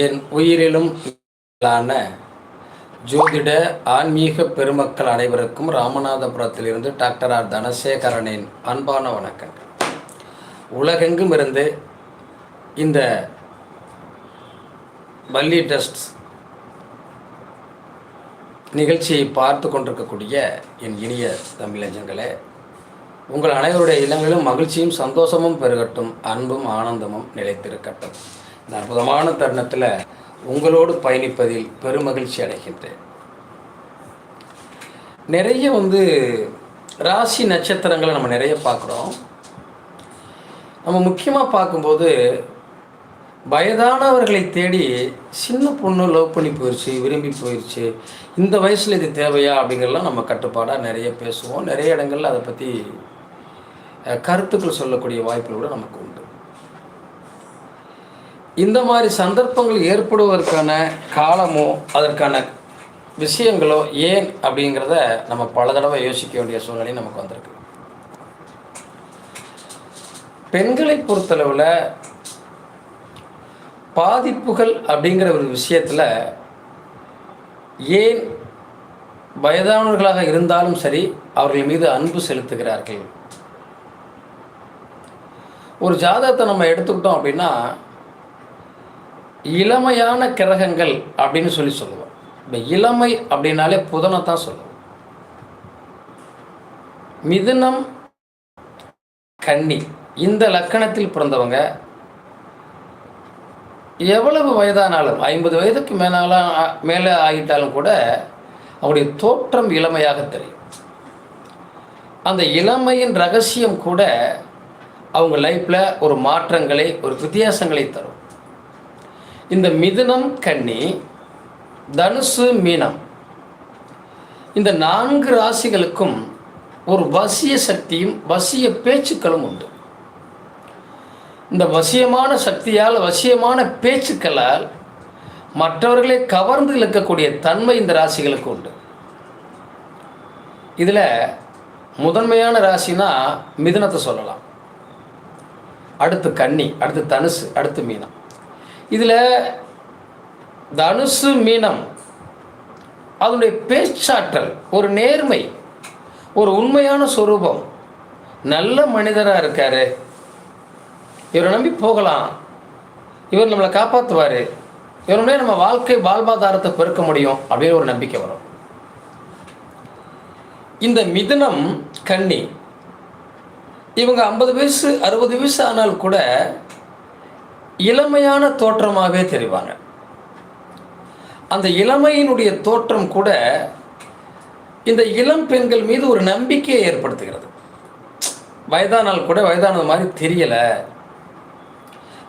என் உயிரிலும் ஜோதிட ஆன்மீக பெருமக்கள் அனைவருக்கும் ராமநாதபுரத்திலிருந்து டாக்டர் ஆர் தனசேகரனின் அன்பான வணக்கங்கள். உலகெங்கும் இருந்து இந்த பல்லி டெஸ்ட் நிகழ்ச்சியை பார்த்து கொண்டிருக்கக்கூடிய என் இனிய தமிழஞ்சங்களே உங்கள் அனைவருடைய இல்லங்களிலும் மகிழ்ச்சியும் சந்தோஷமும் பெருகட்டும் அன்பும் ஆனந்தமும் நிலைத்திருக்கட்டும். இந்த அற்புதமான தருணத்தில் உங்களோடு பயணிப்பதில் பெருமகிழ்ச்சி அடைகின்றேன். நிறைய வந்து ராசி நட்சத்திரங்களை நம்ம நிறைய பார்க்குறோம். நம்ம முக்கியமாக பார்க்கும்போது வயதானவர்களை தேடி சின்ன பொண்ணு லவ் பண்ணி போயிடுச்சு விரும்பி போயிடுச்சு இந்த வயசில் இது தேவையா அப்படிங்கிறலாம் நம்ம கட்டுப்பாடாக நிறைய பேசுவோம். நிறைய இடங்களில் அதை பற்றி கருத்துக்கள் சொல்லக்கூடிய வாய்ப்புகள் கூட நமக்கு உண்டு. இந்த மாதிரி சந்தர்ப்பங்கள் ஏற்படுவதற்கான காலமோ அதற்கான விஷயங்களோ ஏன் அப்படிங்கிறத நம்ம பல தடவை யோசிக்க வேண்டிய சூழ்நிலை நமக்கு வந்திருக்கு. பெண்களை பொறுத்தளவில் பாதிப்புகள் அப்படிங்கிற ஒரு விஷயத்தில் ஏன் வயதானவர்களாக இருந்தாலும் சரி அவர்கள் மீது அன்பு செலுத்துகிறார்கள். ஒரு ஜாதகத்தை நம்ம எடுத்துக்கிட்டோம் அப்படின்னா இளமையான கிரகங்கள் அப்படின்னு சொல்லி சொல்லுவோம். இந்த இளமை அப்படின்னாலே புதனை தான் சொல்லுவோம். மிதுனம் கன்னி இந்த லக்கணத்தில் பிறந்தவங்க எவ்வளவு வயதானாலும் ஐம்பது வயதுக்கு மேலால மேலே ஆகிட்டாலும் கூட அவருடைய தோற்றம் இளமையாக தெரியும். அந்த இளமையின் ரகசியம் கூட அவங்க லைஃப்பில் ஒரு மாற்றங்களை ஒரு வித்தியாசங்களை தரும். இந்த மிதுனம் கன்னி தனுசு மீனம். இந்த நான்கு ராசிகளுக்கும் ஒரு வசிய சக்தியும் வசிய பேச்சுக்களும் உண்டு. இந்த வசியமான சக்தியால் வசியமான பேச்சுக்களால் மற்றவர்களை கவர்ந்து இழுக்கக்கூடிய தன்மை இந்த ராசிகளுக்கு உண்டு. இதில் முதன்மையான ராசினா மிதுனத்தை சொல்லலாம். அடுத்து கன்னி அடுத்து தனுசு அடுத்து மீனம். இதில் தனுசு மீனம். அதனுடைய பேச்சாற்றல் ஒரு நேர்மை ஒரு உண்மையான சொரூபம். நல்ல மனிதராக இருக்கார். இவரை நம்பி போகலாம். இவர் நம்மளை காப்பாற்றுவார் இவருடைய நம்ம வாழ்க்கை வாழ்வாதாரத்தை பெருக்க முடியும் அப்படின்னு ஒரு நம்பிக்கை வரும். இந்த மிதனம் கன்னி. இவங்க ஐம்பது வயசு அறுபது வயசு ஆனால் கூட இளமையான தோற்றமாகவே தெரிவாங்க. அந்த இளமையினுடைய தோற்றம் கூட இந்த இளம் பெண்கள் மீது ஒரு நம்பிக்கையை ஏற்படுத்துகிறது. வயதானால் கூட வயதானது மாதிரி தெரியலை.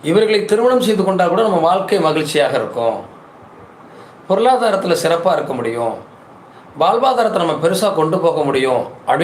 இவர்களை திருமணம் செய்து கொண்டால் கூட நம்ம வாழ்க்கை மகிழ்ச்சியாக இருக்கும். பொருளாதாரத்தில் சிறப்பாக இருக்க முடியும். வாழ்வாதாரத்தை நம்ம பெருசாக கொண்டு போக முடியும். அப்படி